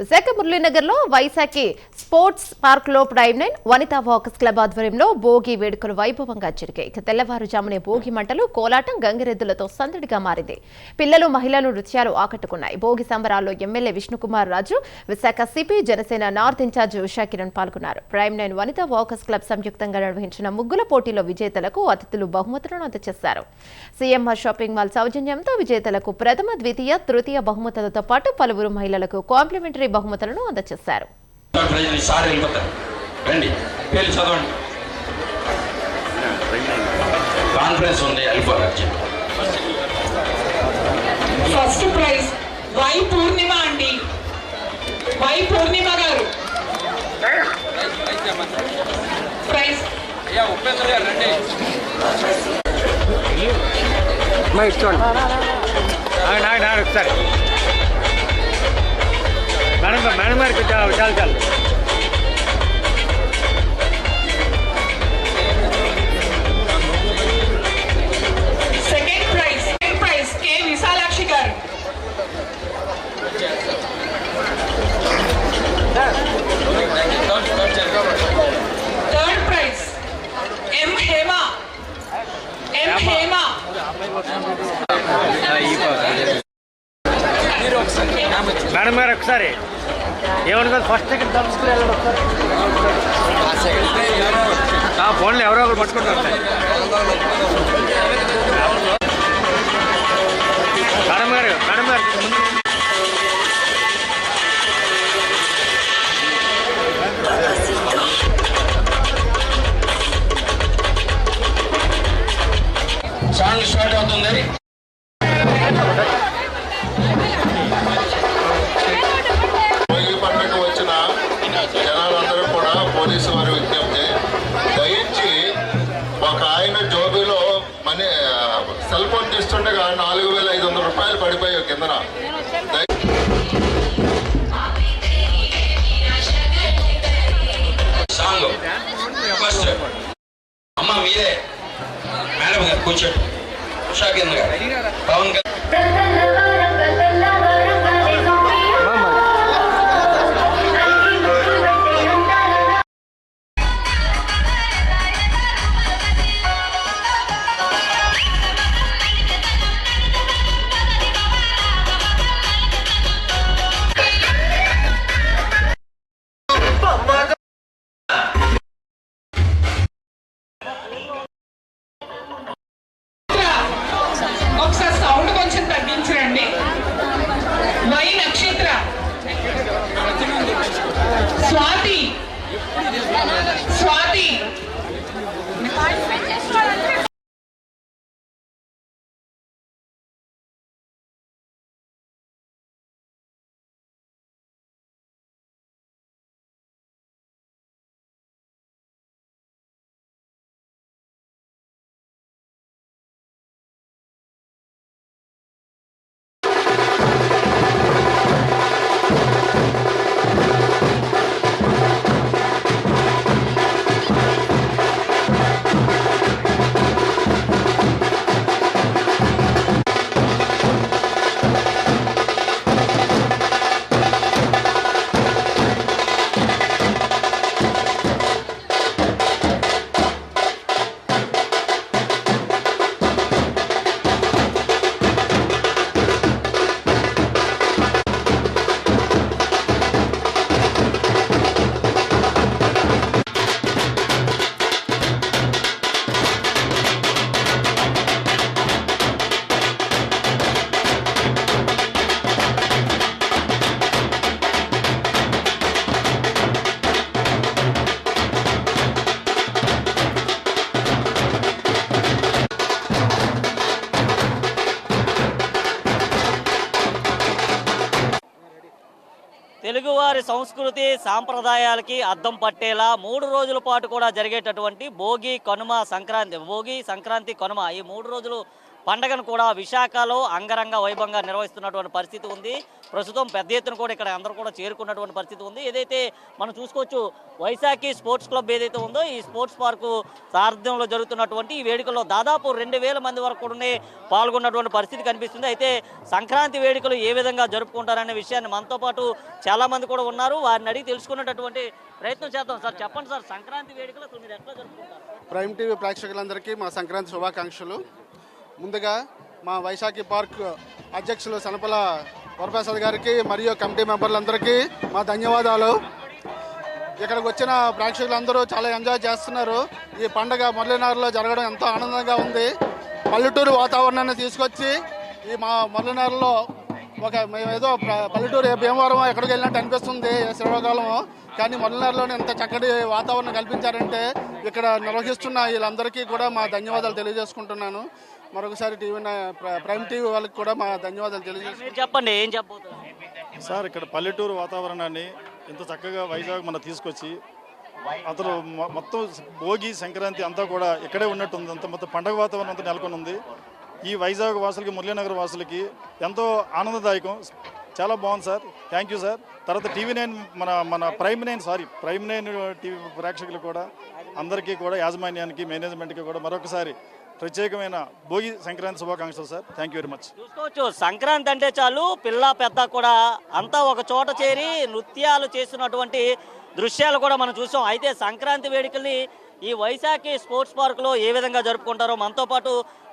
విశాఖ మురళీనగర్లో వైశాఖి స్పోర్ట్స్ పార్క్లో prime nine Vanitha walkers club ఆధ్వర్యంలో భోగి వేడుకలు వైభవంగా జరిగాయి. ఇక తెల్లవారుజామునే భోగి మంటలు కోలాటం గంగిరెద్దులతో సందడిగా మారింది. పిల్లలు మహిళలు నృత్యాలు ఆకట్టుకున్నాయి. భోగి సంబరాల్లో MLA Vishnukumar Raju Visakha CP Janasena north incharge Usha Kiran పాల్గొన్నారు. Prime nine Vanitha walkers club సంయుక్తంగా నిర్వహించిన ముగ్గుల పోటీలో విజేతలకు అతిథులు బహుమతులను అందజేశారు. సీఎంఆర్ షాపింగ్ మాల్ సౌజన్యంతో విజేతలకు ప్రథమ ద్వితీయ తృతీయ బహుమతులతో పాటు పలువురు మహిళలకు కాంప్లిమెంటరీ బహుమతులను అందజేశారు కాన్ఫరెన్స్ ఉంది ఫస్ట్ ప్రైజ్ వై పూర్ణిమ అండి. వై పూర్ణిమ గారు. ప్రైజ్ అయ్యా ఉపేంద్ర గారు రండి. మా ఇష్టం ఆగండి ఆగండి ఆగండి ఒకసారి. మేడం గారు మేడం గారికి చాలు చాలు చాలు second prize second prize K Vishalakshi garu third prize M Hema M Hema madam garu ఒకసారి ఏమనుకోదు ఫస్ట్ సెకండ్ థర్డ్ స్కూల్ వెళ్ళండి ఒకసారి. ఫోన్లో ఎవరో ఒకరు పట్టుకుంటారు. అమ్మ మీరే మేడం గారు కూర్చోండి ఉషా కింద గారు పవన్ గారు వారి సంస్కృతి సాంప్రదాయాలకి అద్దం పట్టేలా మూడు రోజుల పాటు కూడా జరిగేటటువంటి భోగి కనుమ సంక్రాంతి భోగి సంక్రాంతి కనుమ ఈ మూడు రోజులు పండగను కూడా విశాఖలో అంగరంగ వైభవంగా నిర్వహిస్తున్నటువంటి పరిస్థితి ఉంది. ప్రస్తుతం పెద్ద ఎత్తున కూడా ఇక్కడ అందరూ కూడా చేరుకున్నటువంటి పరిస్థితి ఉంది. ఏదైతే మనం చూసుకోవచ్చు వైశాఖి స్పోర్ట్స్ క్లబ్ ఏదైతే ఉందో ఈ స్పోర్ట్స్ పార్కు సారథ్యంలో జరుగుతున్నటువంటి ఈ వేడుకల్లో దాదాపు రెండు వేల మంది వరకు కూడా పాల్గొన్నటువంటి పరిస్థితి కనిపిస్తుంది. అయితే సంక్రాంతి వేడుకలు ఏ విధంగా జరుపుకుంటారనే విషయాన్ని మనతో పాటు చాలామంది కూడా ఉన్నారు. వారిని అడిగి తెలుసుకున్నటువంటి ప్రయత్నం చేద్దాం. సార్ చెప్పండి సార్ సంక్రాంతి వేడుకలు మీరు ఎట్లా జరుపుకుంటారు? ప్రైమ్ టీవీ ప్రేక్షకులందరికీ మా సంక్రాంతి శుభాకాంక్షలు. ముందుగా మా వైశాఖి పార్క్ అధ్యక్షులు సనపల వరప్రసాద్ గారికి మరియు కమిటీ మెంబర్లందరికీ మా ధన్యవాదాలు. ఇక్కడికి వచ్చిన ప్రేక్షకులందరూ చాలా ఎంజాయ్ చేస్తున్నారు. ఈ పండగ మురళీనగర్లో జరగడం ఎంతో ఆనందంగా ఉంది. పల్లెటూరు వాతావరణాన్ని తీసుకొచ్చి ఈ మా మురళీనగర్లో ఒక మేము ఏదో పల్లెటూరు భీమవరం ఎక్కడికి వెళ్ళినట్టు అనిపిస్తుంది శ్రీకాకుళం కానీ మురళీనగర్లోనే ఇంత చక్కటి వాతావరణం కల్పించారంటే ఇక్కడ నిర్వహిస్తున్న వీళ్ళందరికీ కూడా మా ధన్యవాదాలు తెలియజేసుకుంటున్నాను. మరొకసారి టీవీ ప్రైమ్ టీవీ వాళ్ళకి కూడా మా ధన్యవాదాలు తెలియజేసుకుంటున్నాను మీరు చెప్పండి ఏం చెప్పబోతున్నారు? సార్ ఇక్కడ పల్లెటూరు వాతావరణాన్ని ఇంత చక్కగా వైజాగ్ మన తీసుకొచ్చి అతను మొత్తం భోగి సంక్రాంతి అంతా కూడా ఇక్కడే ఉన్నట్టుంది. అంత మొత్తం పండగ వాతావరణం అంతా నెలకొని ఉంది ఈ వైజాగ్ వాసులకి మురళీనగర్ వాసులకి ఎంతో ఆనందదాయకం. చాలా బాగుంది సార్. Thank you sir. తర్వాత టీవీ నైన్ మన మన prime nine sorry prime nine TV ప్రేక్షకులు కూడా అందరికీ కూడా యాజమాన్యానికి మేనేజ్మెంట్కి కూడా మరొకసారి ప్రత్యేకమైన భోగి సంక్రాంతి శుభాకాంక్షలు sir. Thank you very much చూసుకోవచ్చు. సంక్రాంతి అంటే చాలు పిల్ల పెద్ద కూడా అంతా ఒక చోట చేరి నృత్యాలు చేస్తున్నటువంటి దృశ్యాలు కూడా మనం చూసాం. అయితే సంక్రాంతి వేడుకల్ని ఈ వైశాఖి స్పోర్ట్స్ పార్కులో ఏ విధంగా జరుపుకుంటారో మనతో పాటు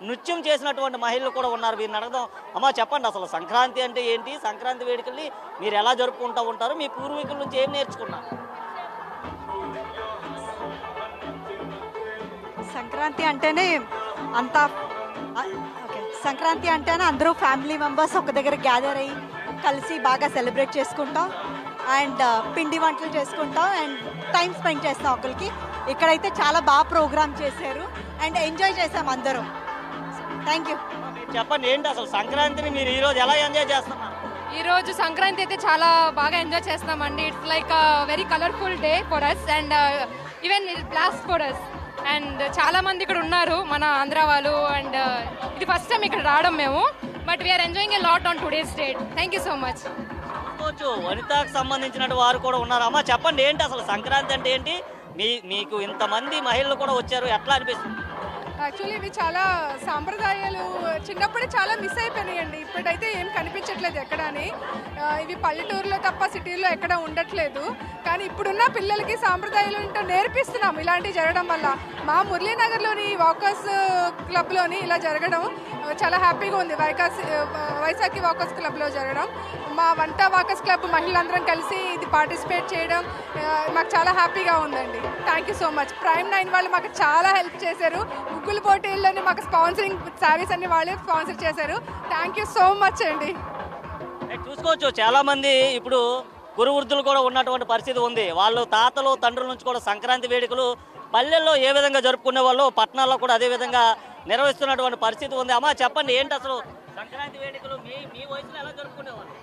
నృత్యం చేసినటువంటి మహిళలు కూడా ఉన్నారు. వీరిని అడగదాం. అమ్మా చెప్పండి అసలు సంక్రాంతి అంటే ఏంటి? సంక్రాంతి వేడుకల్ని మీరు ఎలా జరుపుకుంటూ ఉంటారు? మీ పూర్వీకుల నుంచి ఏం నేర్చుకున్నారు? సంక్రాంతి అంటేనే అంతా ఓకే. సంక్రాంతి అంటేనే అందరూ ఫ్యామిలీ మెంబర్స్ ఒక దగ్గర గ్యాదర్ అయ్యి కలిసి బాగా సెలబ్రేట్ చేసుకుంటాం. అండ్ పిండి వంటలు చేసుకుంటాం. అండ్ టైం స్పెండ్ చేస్తాం ఒకరికి. ఇక్కడైతే చాలా బాగా ప్రోగ్రామ్ చేశారు. అండ్ ఎంజాయ్ చేసాం అందరం. Thank you. మీరు చెప్పండి ఏంటి అసలు సంక్రాంతిని మీరు ఈ రోజు ఎలా ఎంజాయ్ చేస్తున్నారు? ఈ రోజు సంక్రాంతి అయితే చాలా బాగా ఎంజాయ్ చేస్తామండి it's like very colourful day for us and even blast for us and చాలా మంది ఇక్కడ ఉన్నారు మన ఆంధ్ర వాళ్ళు అండ్ ఇది ఫస్ట్ టైం ఇక్కడ రావడం మేము but we are enjoying a lot on today's date thank you so much చూసుకోవచ్చు వనితకు సంబంధించిన వారు కూడా ఉన్నారు. అమ్మా చెప్పండి ఏంటి అసలు సంక్రాంతి అంటే ఏంటి? మీ మీకు ఇంతమంది మహిళలు కూడా వచ్చారు. ఎట్లా అనిపిస్తుంది? యాక్చువల్లీ ఇవి చాలా సాంప్రదాయాలు చిన్నప్పుడే చాలా మిస్ అయిపోయినాయండి. ఇప్పుడైతే ఏం కనిపించట్లేదు ఎక్కడని. ఇవి పల్లెటూరులో తప్ప సిటీలో ఎక్కడ ఉండట్లేదు. కానీ ఇప్పుడున్న పిల్లలకి సాంప్రదాయాలు ఏంటో నేర్పిస్తున్నాం ఇలాంటివి జరగడం వల్ల. మా మురళీనగర్లోని వాకర్స్ క్లబ్లోని ఇలా జరగడం చాలా హ్యాపీగా ఉంది. వైకాస్ వైశాఖి వాకర్స్ క్లబ్లో జరగడం. మా వంట వాకర్స్ క్లబ్ మహిళలందరం కలిసి ఇది పార్టిసిపేట్ చేయడం మాకు చాలా హ్యాపీగా ఉందండి. Thank you so much. Prime nine వాళ్ళు మాకు చాలా హెల్ప్ చేశారు. ముగ్గులు పోటీల్లోని మాకు స్పాన్సరింగ్ శారీస్ అన్ని వాళ్ళు స్పాన్సర్ చేశారు. థ్యాంక్ యూ సో మచ్ అండి. చూసుకోవచ్చు. చాలా మంది ఇప్పుడు గురు వృద్ధులు కూడా ఉన్నటువంటి పరిస్థితి ఉంది. వాళ్ళు తాతలు తండ్రుల నుంచి కూడా సంక్రాంతి వేడుకలు పల్లెల్లో ఏ విధంగా జరుపుకునే వాళ్ళు పట్టణాల్లో కూడా అదే విధంగా నిర్వహిస్తున్నటువంటి పరిస్థితి ఉంది. అమ్మా చెప్పండి ఏంటి అసలు సంక్రాంతి వేడుకలు? మీ మీ వయసులో ఎలా జరుపుకునేవాళ్ళు?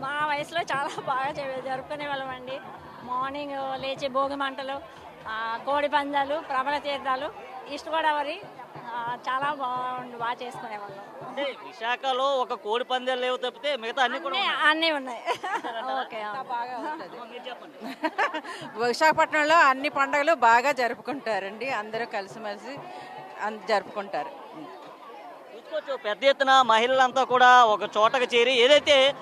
మా వయసులో చాలా బాగా జరు- జరుపుకునే వాళ్ళం అండి. మార్నింగ్ లేచి భోగి మంటలు ఆ, కోడి పందాలు ప్రబల తీర్థాలు ఈస్ట్ గోదావరి చాలా బాగుండు బాగా చేసుకునేవాళ్ళం. అంటే విశాఖలో ఒక కోడి పందాలు లేవు తప్పితే మిగతా అన్ని కూడా అన్నీ- ఉన్నాయి. అన్నీ ఉన్నాయి. ఓకే మీరు చెప్పండి. విశాఖపట్నంలో అన్ని పండుగలు బాగా జరుపుకుంటారండి. అందరూ కలిసిమెలిసి అన్- జరుపుకుంటారు. చూసుకోవచ్చు పెద్ద ఎత్తున మహిళలంతా కూడా ఒక చోటకు చేరి ఏదైతే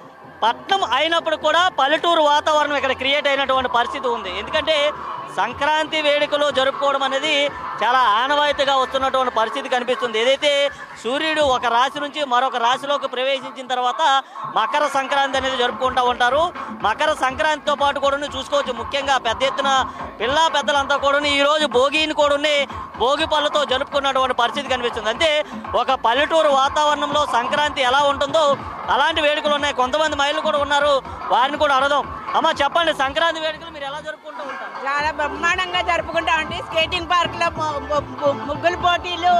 పట్నం అయినప్పుడు కూడా పల్లెటూరు వాతావరణం ఇక్కడ క్రియేట్ అయినటువంటి పరిస్థితి ఉంది. ఎందుకంటే సంక్రాంతి వేడుకలు జరుపుకోవడం అనేది చాలా ఆనవాయితీగా వస్తున్నటువంటి పరిస్థితి కనిపిస్తుంది. ఏదైతే సూర్యుడు ఒక రాశి నుంచి మరొక రాశిలోకి ప్రవేశించిన తర్వాత మకర సంక్రాంతి అనేది జరుపుకుంటూ ఉంటారు. మకర సంక్రాంతితో పాటు కూడా చూసుకోవచ్చు. ముఖ్యంగా పెద్ద ఎత్తున పిల్ల పెద్దలంతా కూడా ఈరోజు భోగిని కూడా భోగి పళ్ళతో జరుపుకున్నటువంటి పరిస్థితి కనిపిస్తుంది. అంటే ఒక పల్లెటూరు వాతావరణంలో సంక్రాంతి ఎలా ఉంటుందో అలాంటి వేడుకలు ఉన్నాయి. కొంతమంది మహిళలు కూడా ఉన్నారు. వారిని కూడా అడదాం అమ్మ చెప్పండి సంక్రాంతి వేడుకలు మీరు ఎలా జరుపుకుంటూ ఉంటారు? చాలా బ్రహ్మాండంగా జరుపుకుంటామండి స్కేటింగ్ పార్క్లో ముగ్గులు పోటీలు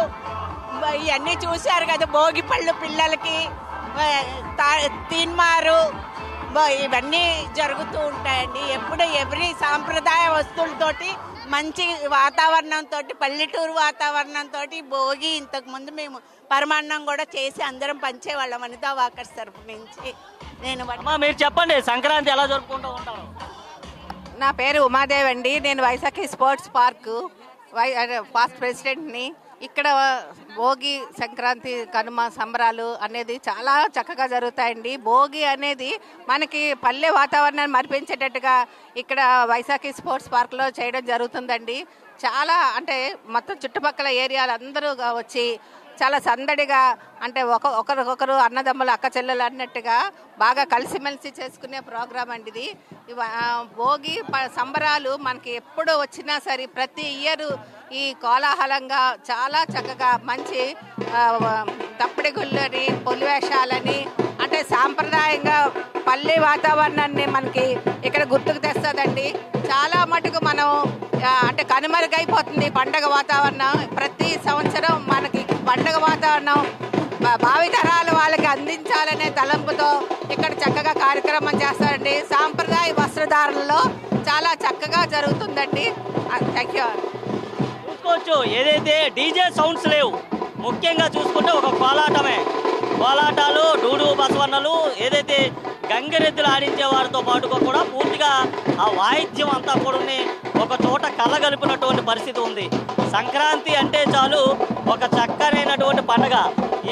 ఇవన్నీ చూశారు కదా భోగి పళ్ళు పిల్లలకి తీన్మారు ఇవన్నీ జరుగుతూ ఉంటాయండి. ఎప్పుడు ఎవరి సాంప్రదాయ వస్తువులతోటి మంచి వాతావరణంతో పల్లెటూరు వాతావరణంతో భోగి ఇంతకుముందు మేము పరమాన్నం కూడా చేసి అందరం పంచేవాళ్ళం వనితా వాకర్స్ తరపు నుంచి. నేను మీరు చెప్పండి సంక్రాంతి ఎలా జరుపుకుంటూ ఉంటారు? నా పేరు ఉమాదేవి అండి. నేను వైశాఖి స్పోర్ట్స్ పార్క్ వై పాస్ట్ ప్రెసిడెంట్ని. ఇక్కడ భోగి సంక్రాంతి కనుమ సంబరాలు అనేది చాలా చక్కగా జరుగుతాయండి. భోగి అనేది మనకి పల్లె వాతావరణాన్ని మరిపించేటట్టుగా ఇక్కడ వైశాఖి స్పోర్ట్స్ పార్క్లో చేయడం జరుగుతుందండి. చాలా అంటే మొత్తం చుట్టుపక్కల ఏరియాలు అందరూ వచ్చి చాలా సందడిగా అంటే ఒక ఒకరికొకరు అన్నదమ్ములు అక్క చెల్లెలు అన్నట్టుగా బాగా కలిసిమెలిసి చేసుకునే ప్రోగ్రాం అండి ఇది. భోగి సంబరాలు మనకి ఎప్పుడు వచ్చినా సరే ప్రతి ఇయర్ ఈ కోలాహలంగా చాలా చక్కగా మంచి ఆ, తప్పిడి గుళ్ళని పొలివేషాలని అంటే సాంప్రదాయంగా పల్లె వాతావరణాన్ని మనకి ఇక్కడ గుర్తుకు తెస్తుందండి. చాలా మటుకు మనం అంటే కనుమరుగైపోతుంది పండగ వాతావరణం. ప్రతి సంవత్సరం వాతావరణం భావితరాలు వాళ్ళకి అందించాలనే తలంపుతో ఇక్కడ చక్కగా కార్యక్రమం చేస్తారండి. సాంప్రదాయ వస్త్రధారణలో చాలా చక్కగా జరుగుతుందండి. Thank you. చూసుకోవచ్చు. ఏదైతే డీజే సౌండ్స్ లేవు ముఖ్యంగా చూసుకుంటే ఒక కోలాటమే. కోలాటాలు డూడు బసవన్నలు ఏదైతే గంగిరెద్దులు ఆడించే వారితో పాటుగా కూడా పూర్తిగా ఆ వాయిద్యం అంతా కూడా ఒక చోట కలగలిపినటువంటి పరిస్థితి ఉంది. సంక్రాంతి అంటే చాలు ఒక చక్కనైనటువంటి పండగ.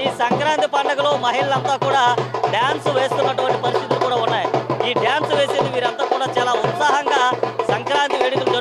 ఈ సంక్రాంతి పండుగలో మహిళలంతా కూడా డ్యాన్స్ వేస్తున్నటువంటి పరిస్థితులు కూడా ఉన్నాయి. ఈ డ్యాన్స్ వేసేది వీరంతా కూడా చాలా ఉత్సాహంగా సంక్రాంతి వేడుకలు